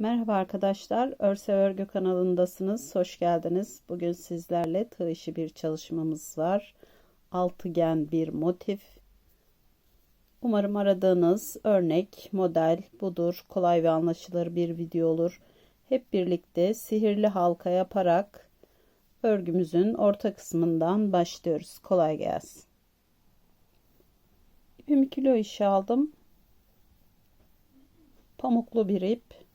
Merhaba arkadaşlar, Örse Örgü kanalındasınız. Hoş geldiniz. Bugün sizlerle tığ işi bir çalışmamız var. Altıgen bir motif. Umarım aradığınız örnek, model budur. Kolay ve anlaşılır bir video olur. Hep birlikte sihirli halka yaparak örgümüzün orta kısmından başlıyoruz. Kolay gelsin. İpimi kilo işi aldım. Pamuklu bir ip.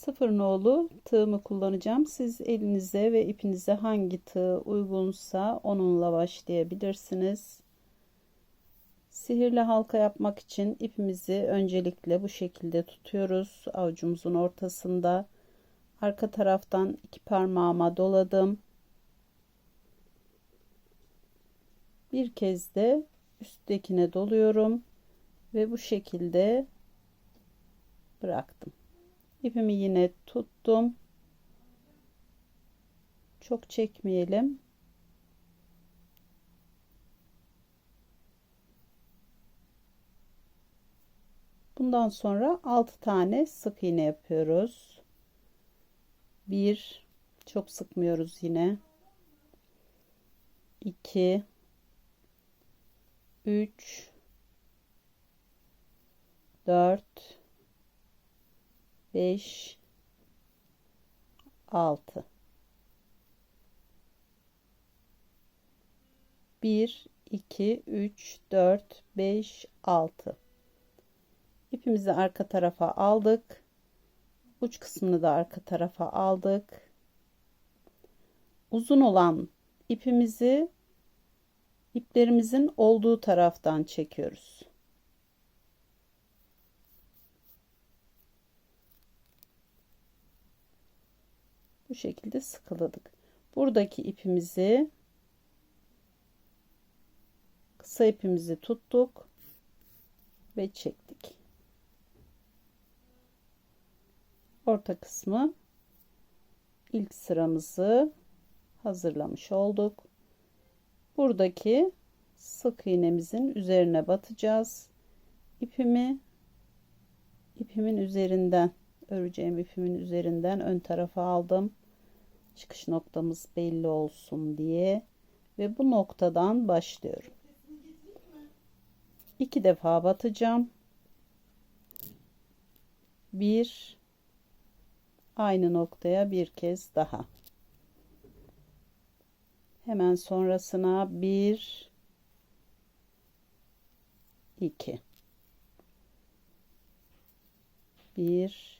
Sıfır nolu tığımı kullanacağım. Siz elinize ve ipinize hangi tığ uygunsa onunla başlayabilirsiniz. Sihirli halka yapmak için ipimizi öncelikle bu şekilde tutuyoruz. Avucumuzun ortasında. Arka taraftan iki parmağıma doladım. Bir kez de üsttekine doluyorum ve bu şekilde bıraktım. İpimi yine tuttum. Çok çekmeyelim. Bundan sonra 6 tane sık iğne yapıyoruz. 1 çok sıkmıyoruz yine. 2 3 4 5 6 1 2 3 4 5 6 ipimizi arka tarafa aldık. Uç kısmını da arka tarafa aldık. Uzun olan ipimizi iplerimizin olduğu taraftan çekiyoruz bu şekilde sıkıladık. Buradaki ipimizi kısa ipimizi tuttuk ve çektik. Orta kısmı ilk sıramızı hazırlamış olduk. Buradaki sık iğnemizin üzerine batacağız. İpimi ipimin üzerinden öreceğim ipimin üzerinden ön tarafa aldım çıkış noktamız belli olsun diye ve bu noktadan başlıyorum. İki defa batacağım. Bir aynı noktaya bir kez daha. Hemen sonrasına bir iki bir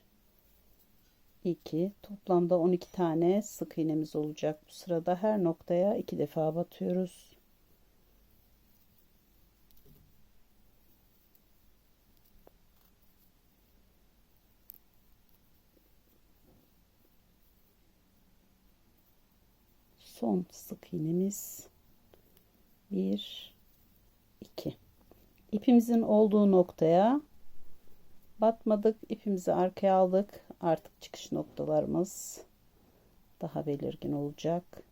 2 toplamda 12 tane sık iğnemiz olacak. Bu sırada her noktaya iki defa batıyoruz. Son sık iğnemiz. 1 2 ipimizin olduğu noktaya batmadık. İpimizi arkaya aldık artık çıkış noktalarımız daha belirgin olacak.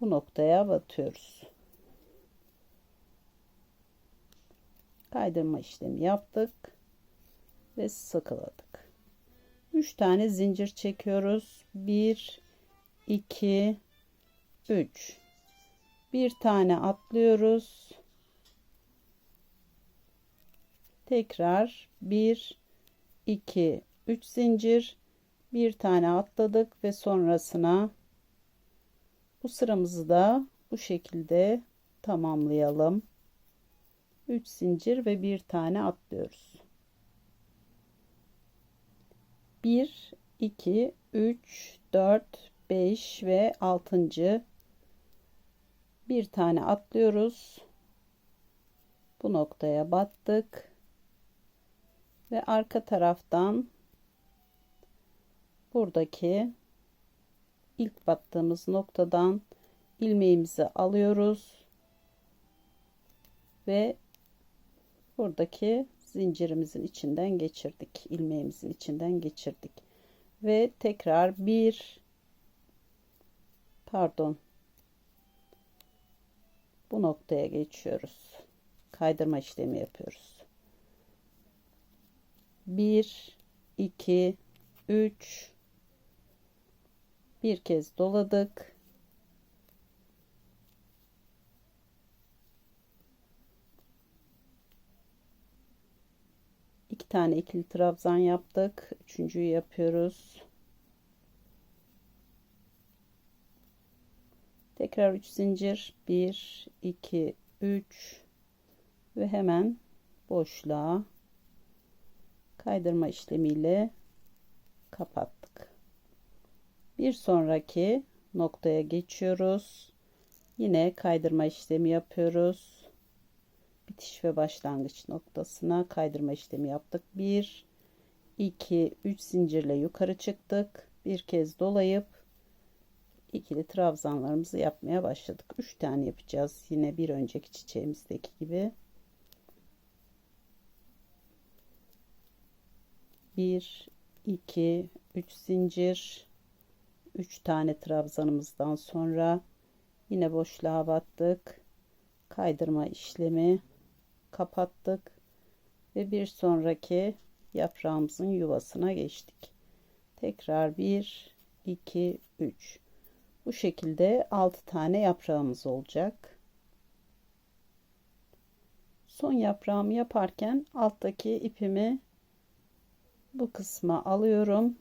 Bu noktaya batıyoruz. Kaydırma işlemi yaptık ve sıkıladık. 3 tane zincir çekiyoruz. 1 2 3 bir tane atlıyoruz. Tekrar 1 2 3 zincir bir tane atladık ve sonrasına bu sıramızı da bu şekilde tamamlayalım. 3 zincir ve bir tane atlıyoruz. 1 2 3 4 5 ve 6. bir tane atlıyoruz. Bu noktaya battık. Ve arka taraftan buradaki ilk battığımız noktadan ilmeğimizi alıyoruz ve buradaki zincirimizin içinden geçirdik ilmeğimizin içinden geçirdik ve tekrar bir pardon bu noktaya geçiyoruz. Kaydırma işlemi yapıyoruz. 1 2 3 bir kez doladık. İki tane ikili trabzan yaptık. Üçüncüyü yapıyoruz. Tekrar 3 zincir. 1, 2, 3 ve hemen boşluğa kaydırma işlemiyle kapattık. Bir sonraki noktaya geçiyoruz. Yine kaydırma işlemi yapıyoruz. Bitiş ve başlangıç noktasına kaydırma işlemi yaptık. 1 2 3 zincirle yukarı çıktık. Bir kez dolayıp ikili trabzanlarımızı yapmaya başladık. 3 tane yapacağız. Yine bir önceki çiçeğimizdeki gibi. 1 2 3 zincir 3 tane trabzanımızdan sonra yine boşluğa battık. Kaydırma işlemi kapattık ve bir sonraki yaprağımızın yuvasına geçtik. Tekrar 1 2 3 bu şekilde 6 tane yaprağımız olacak. Son yaprağımı yaparken alttaki ipimi bu kısma alıyorum.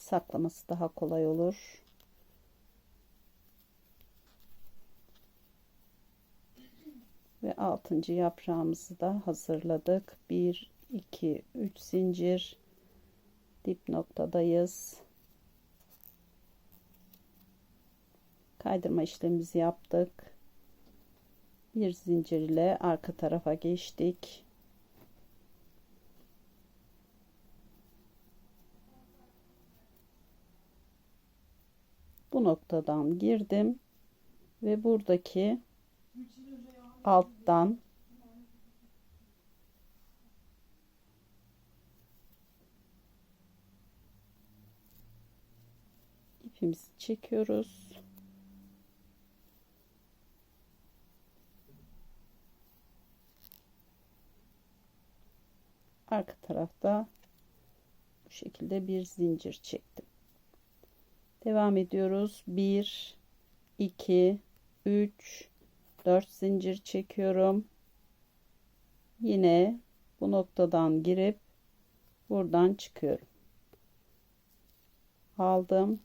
Saklaması daha kolay olur. Ve altıncı yaprağımızı da hazırladık. 1 2 3 zincir dip noktadayız. Kaydırma işlemimizi yaptık. Bir zincir ile arka tarafa geçtik. Bu noktadan girdim ve buradaki alttan ipimizi çekiyoruz. Arka tarafta bu şekilde bir zincir çektim. Devam ediyoruz. 1 2 3 4 zincir çekiyorum. Yine bu noktadan girip buradan çıkıyorum. Aldım.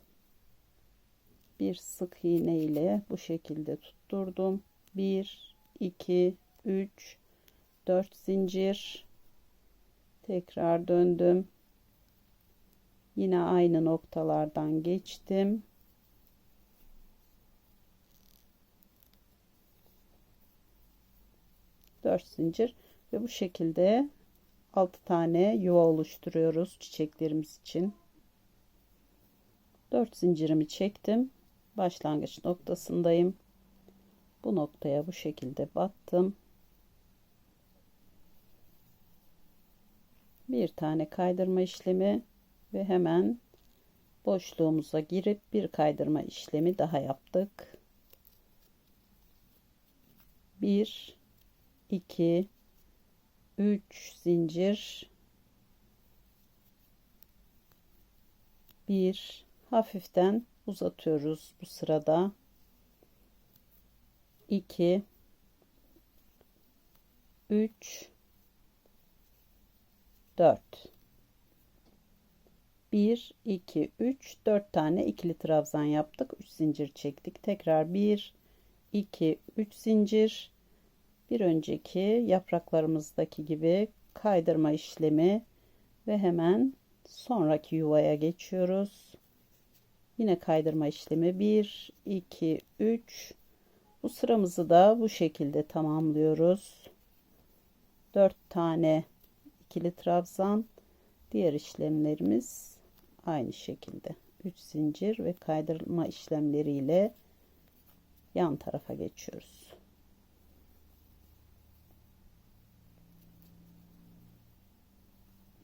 Bir sık iğne ile bu şekilde tutturdum. 1 2 3 4 zincir tekrar döndüm Yine aynı noktalardan geçtim. Dört zincir ve bu şekilde 6 tane yuva oluşturuyoruz çiçeklerimiz için. 4 zincirimi çektim. Başlangıç noktasındayım. Bu noktaya bu şekilde battım. Bir tane kaydırma işlemi ve hemen boşluğumuza girip bir kaydırma işlemi daha yaptık. 1 2 3 zincir. 1 hafiften uzatıyoruz bu sırada. 2 3 4 1 2 3 4 tane ikili trabzan yaptık. 3 zincir çektik. Tekrar 1 2 3 zincir. Bir önceki yapraklarımızdaki gibi kaydırma işlemi ve hemen sonraki yuvaya geçiyoruz. Yine kaydırma işlemi. 1 2 3 bu sıramızı da bu şekilde tamamlıyoruz. 4 tane ikili trabzan. Diğer işlemlerimiz aynı şekilde 3 zincir ve kaydırma işlemleriyle yan tarafa geçiyoruz.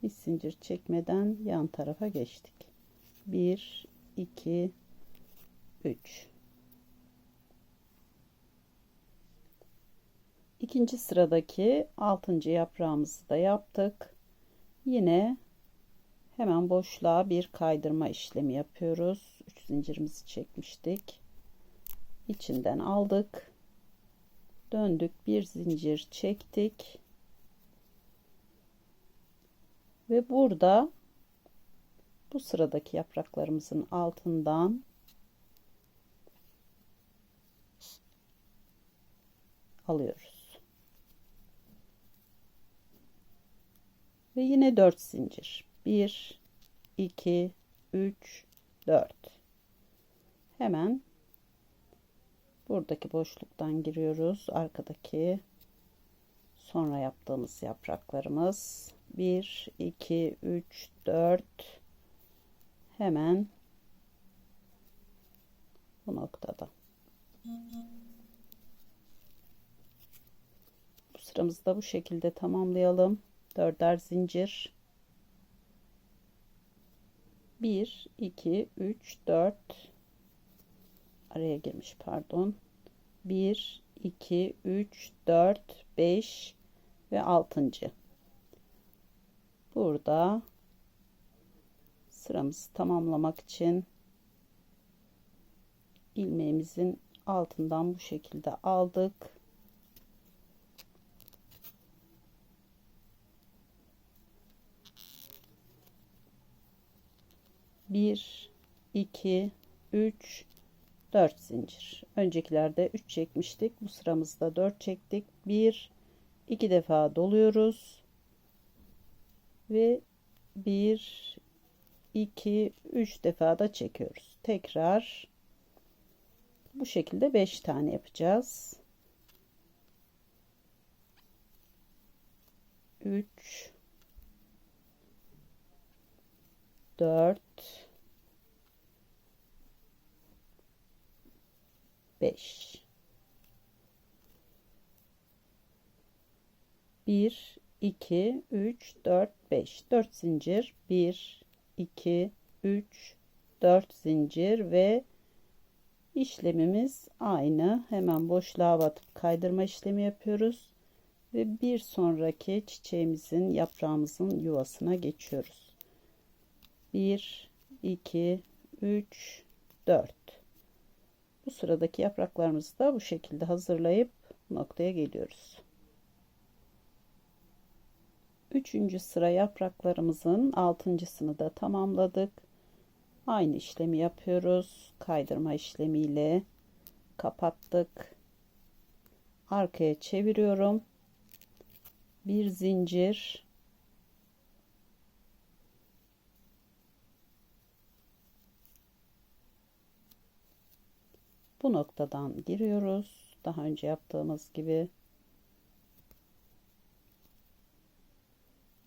Bir zincir çekmeden yan tarafa geçtik. 1 2 3 İkinci sıradaki altıncı yaprağımızı da yaptık. Yine hemen boşluğa bir kaydırma işlemi yapıyoruz. 3 zincirimizi çekmiştik. İçinden aldık. Döndük bir zincir çektik. Ve burada bu sıradaki yapraklarımızın altından alıyoruz. Ve yine 4 zincir. 1 2 3 4. Hemen buradaki boşluktan giriyoruz. Arkadaki sonra yaptığımız yapraklarımız 1 2 3 4 hemen bu noktada. Bu sıramızı da bu şekilde tamamlayalım. Dörder zincir. 1 2 3 4 araya girmiş pardon. 1 2 3 4 5 ve 6. Burada sıramızı tamamlamak için ilmeğimizin altından bu şekilde aldık. Bir, iki, üç, dört zincir. Öncekilerde üç çekmiştik. Bu sıramızda dört çektik. Bir, iki defa doluyoruz. Ve bir, 2 3 defa da çekiyoruz. Tekrar bu şekilde 5 tane yapacağız. 3 4 5 1 2 3 4 5 4 zincir. 1 2 3 4 zincir ve işlemimiz aynı. Hemen boşluğa batıp kaydırma işlemi yapıyoruz ve bir sonraki çiçeğimizin yaprağımızın yuvasına geçiyoruz 1 2 3 4 bu sıradaki yapraklarımızı da bu şekilde hazırlayıp noktaya geliyoruz Üçüncü sıra yapraklarımızın altıncısını da tamamladık. Aynı işlemi yapıyoruz. Kaydırma işlemiyle kapattık. Arkaya çeviriyorum. Bir zincir. Bu noktadan giriyoruz. Daha önce yaptığımız gibi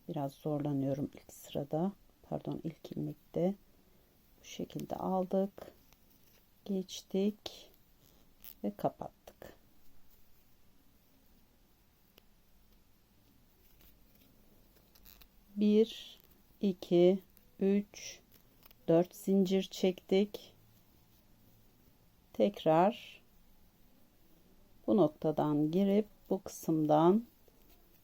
biraz zorlanıyorum ilk sırada. Pardon ilk ilmekte bu şekilde aldık. Geçtik ve kapattık. Bir iki üç dört zincir çektik tekrar bu noktadan girip bu kısımdan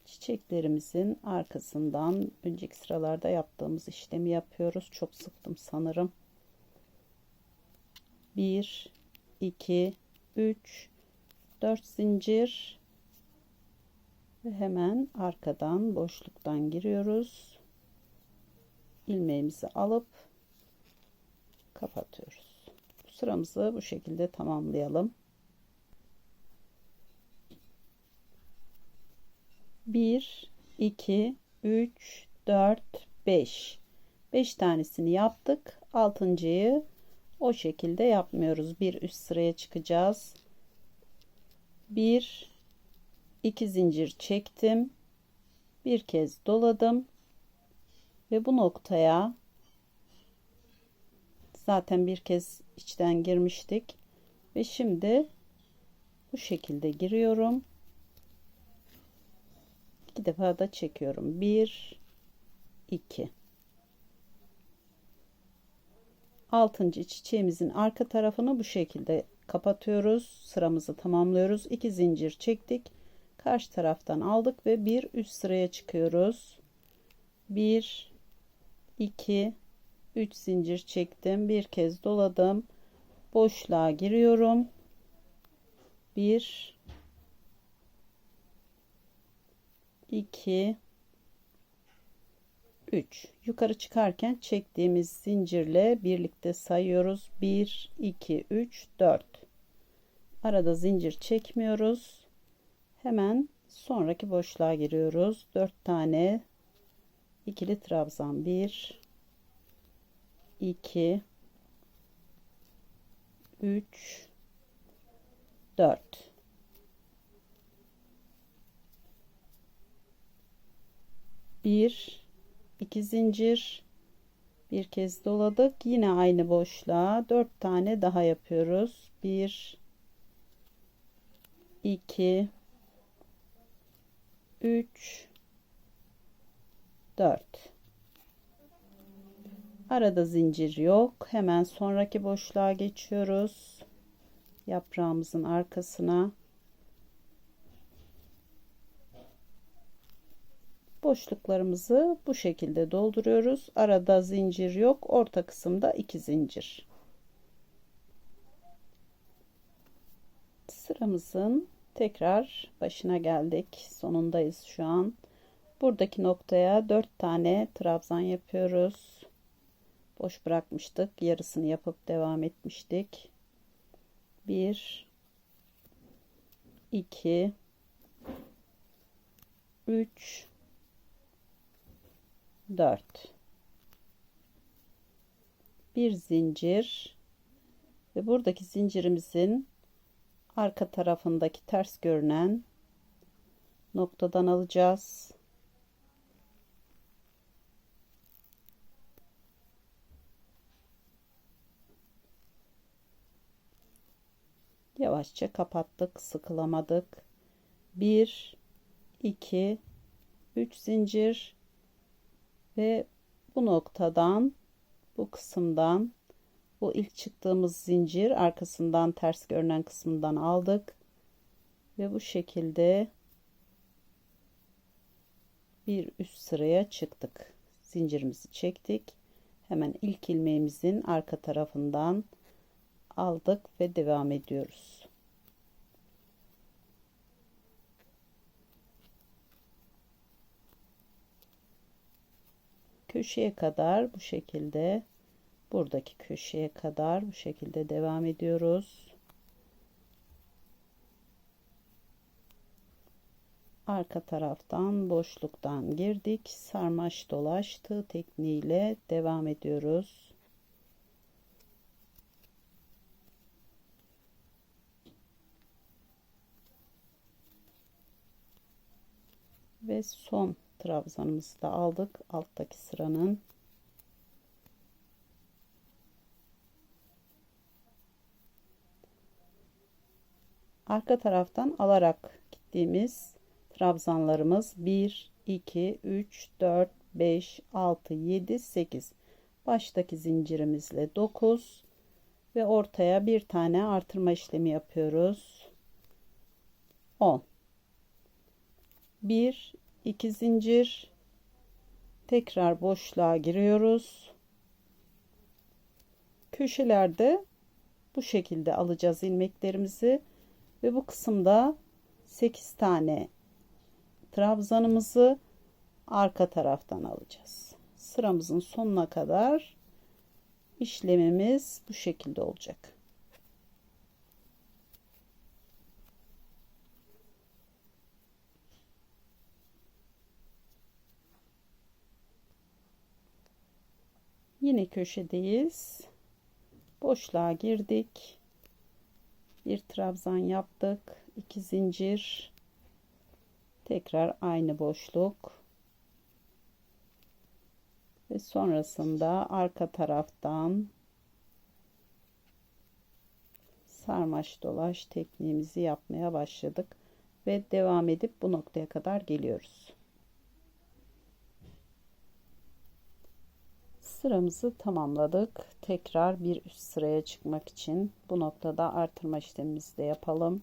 çiçeklerimizin arkasından önceki sıralarda yaptığımız işlemi yapıyoruz. Çok sıktım sanırım. 1 2 3 4 zincir ve hemen arkadan boşluktan giriyoruz. ilmeğimizi alıp kapatıyoruz. Sıramızı bu şekilde tamamlayalım. 1 2 3 4 5 5 tanesini yaptık. Altıncıyı o şekilde yapmıyoruz. Bir üst sıraya çıkacağız. 1 2 zincir çektim. Bir kez doladım. Ve bu noktaya zaten bir kez içten girmiştik ve şimdi bu şekilde giriyorum iki defa da çekiyorum. Bir, iki. Altıncı çiçeğimizin arka tarafını bu şekilde kapatıyoruz. Sıramızı tamamlıyoruz. İki zincir çektik. karşı taraftan aldık ve bir üst sıraya çıkıyoruz 1 2 3 zincir çektim bir kez doladım. Boşluğa giriyorum. 1 2 3 yukarı çıkarken çektiğimiz zincirle birlikte sayıyoruz. 1 2 3 4 arada zincir çekmiyoruz. Hemen sonraki boşluğa giriyoruz. 4 tane ikili trabzan. 1 2 3 4 1 2 zincir. Bir kez doladık. Yine aynı boşluğa 4 tane daha yapıyoruz. 1 2 3 4 arada zincir yok. Hemen sonraki boşluğa geçiyoruz. Yaprağımızın arkasına. Boşluklarımızı bu şekilde dolduruyoruz. Arada zincir yok. Orta kısımda iki zincir. Sıramızın tekrar başına geldik. Sonundayız şu an. Buradaki noktaya 4 tane trabzan yapıyoruz boş bırakmıştık. Yarısını yapıp devam etmiştik. 1 2 3 4 bir zincir. Ve buradaki zincirimizin arka tarafındaki ters görünen noktadan alacağız. Yavaşça kapattık, sıkılamadık. 1 2 3 zincir. Ve bu noktadan bu kısımdan bu ilk çıktığımız zincir arkasından ters görünen kısmından aldık. Ve bu şekilde bir üst sıraya çıktık. Zincirimizi çektik. Hemen ilk ilmeğimizin arka tarafından aldık ve devam ediyoruz köşeye kadar bu şekilde buradaki köşeye kadar bu şekilde devam ediyoruz. Arka taraftan boşluktan girdik. Sarmaş dolaş tığ tekniğiyle devam ediyoruz. Ve son trabzanımızı da aldık. Alttaki sıranın. Arka taraftan alarak gittiğimiz trabzanlarımız 1 2 3 4 5 6 7 8 baştaki zincirimizle 9 ve ortaya bir tane artırma işlemi yapıyoruz. 10 1 2 zincir. Tekrar boşluğa giriyoruz. Köşelerde bu şekilde alacağız ilmeklerimizi ve bu kısımda 8 tane trabzanımızı arka taraftan alacağız. Sıramızın sonuna kadar işlemimiz bu şekilde olacak Yine köşedeyiz. Boşluğa girdik. Bir trabzan yaptık. iki zincir. Tekrar aynı boşluk. Ve sonrasında arka taraftan sarmaş dolaş tekniğimizi yapmaya başladık ve devam edip bu noktaya kadar geliyoruz. Sıramızı tamamladık tekrar bir üst sıraya çıkmak için bu noktada artırma işlemimizi de yapalım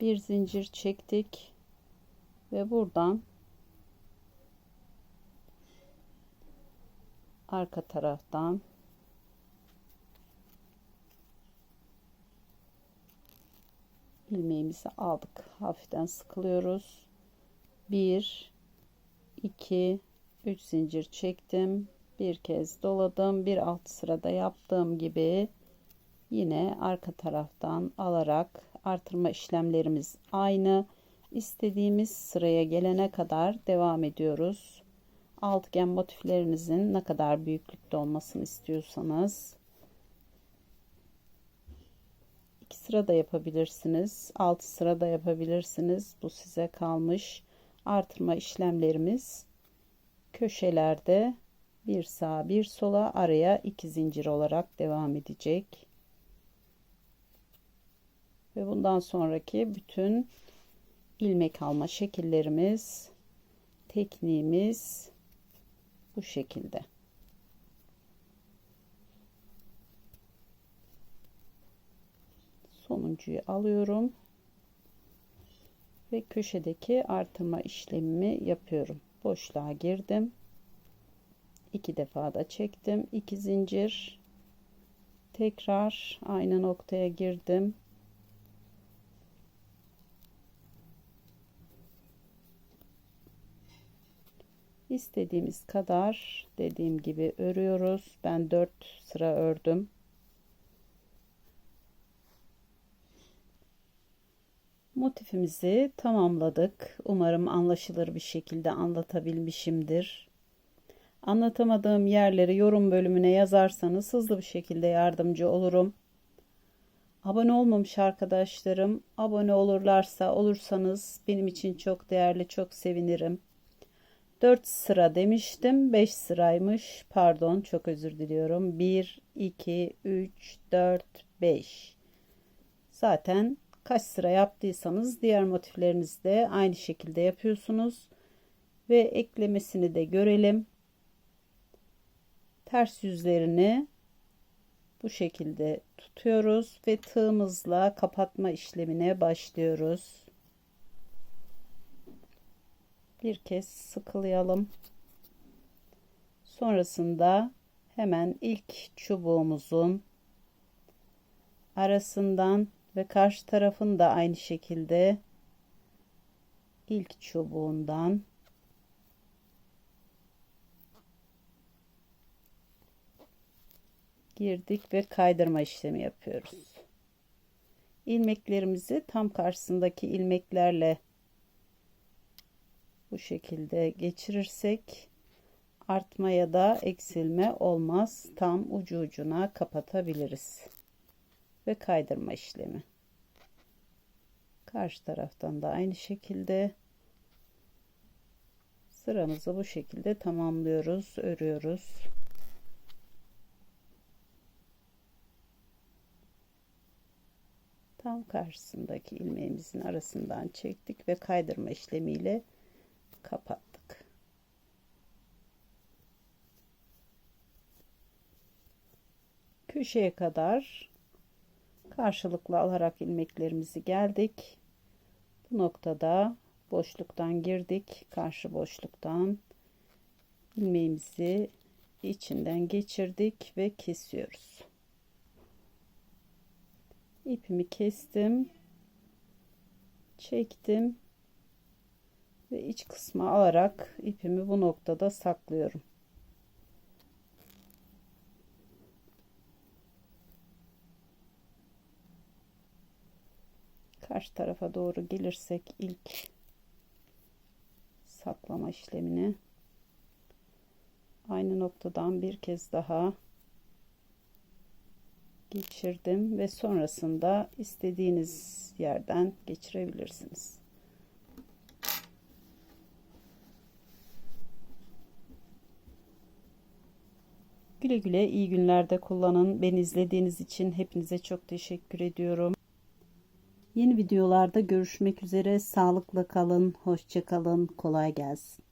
bir zincir çektik Ve buradan arka taraftan ilmeğimizi aldık. Hafiften sıkılıyoruz. 1 2 3 zincir çektim. Bir kez doladım. Bir alt sırada yaptığım gibi yine arka taraftan alarak artırma işlemlerimiz aynı. İstediğimiz sıraya gelene kadar devam ediyoruz. Altıgen motiflerinizin ne kadar büyüklükte olmasını istiyorsanız iki sıra da yapabilirsiniz. Altı sıra da yapabilirsiniz. Bu size kalmış. Artırma işlemlerimiz köşelerde bir sağa bir sola araya iki zincir olarak devam edecek. Ve bundan sonraki bütün ilmek alma şekillerimiz tekniğimiz bu şekilde. Sonuncuyu alıyorum ve köşedeki artırma işlemimi yapıyorum. Boşluğa girdim. İki defa da çektim. iki zincir. Tekrar aynı noktaya girdim. istediğimiz kadar dediğim gibi örüyoruz. Ben 4 sıra ördüm. Motifimizi tamamladık. Umarım anlaşılır bir şekilde anlatabilmişimdir. Anlatamadığım yerleri yorum bölümüne yazarsanız hızlı bir şekilde yardımcı olurum. Abone olmamış arkadaşlarım abone olurlarsa olursanız benim için çok değerli çok sevinirim. 4 sıra demiştim. 5 sıraymış. Pardon çok özür diliyorum. 1, 2, 3, 4, 5. Zaten kaç sıra yaptıysanız diğer motiflerinizi de aynı şekilde yapıyorsunuz. Ve eklemesini de görelim. Ters yüzlerini bu şekilde tutuyoruz ve tığımızla kapatma işlemine başlıyoruz bir kez sıkılayalım. Sonrasında hemen ilk çubuğumuzun arasından ve karşı tarafın da aynı şekilde ilk çubuğundan girdik ve kaydırma işlemi yapıyoruz. ilmeklerimizi tam karşısındaki ilmeklerle bu şekilde geçirirsek artma ya da eksilme olmaz. Tam ucu ucuna kapatabiliriz. Ve kaydırma işlemi. Karşı taraftan da aynı şekilde sıramızı bu şekilde tamamlıyoruz, örüyoruz. Tam karşısındaki ilmeğimizin arasından çektik ve kaydırma işlemiyle kapattık. Köşeye kadar karşılıklı alarak ilmeklerimizi geldik. Bu noktada boşluktan girdik. Karşı boşluktan ilmeğimizi içinden geçirdik ve kesiyoruz. İpimi kestim. Çektim ve iç kısmı alarak ipimi bu noktada saklıyorum. Karşı tarafa doğru gelirsek ilk saklama işlemini aynı noktadan bir kez daha geçirdim ve sonrasında istediğiniz yerden geçirebilirsiniz. Güle güle iyi günlerde kullanın. Beni izlediğiniz için hepinize çok teşekkür ediyorum. Yeni videolarda görüşmek üzere. Sağlıkla kalın, hoşça kalın, kolay gelsin.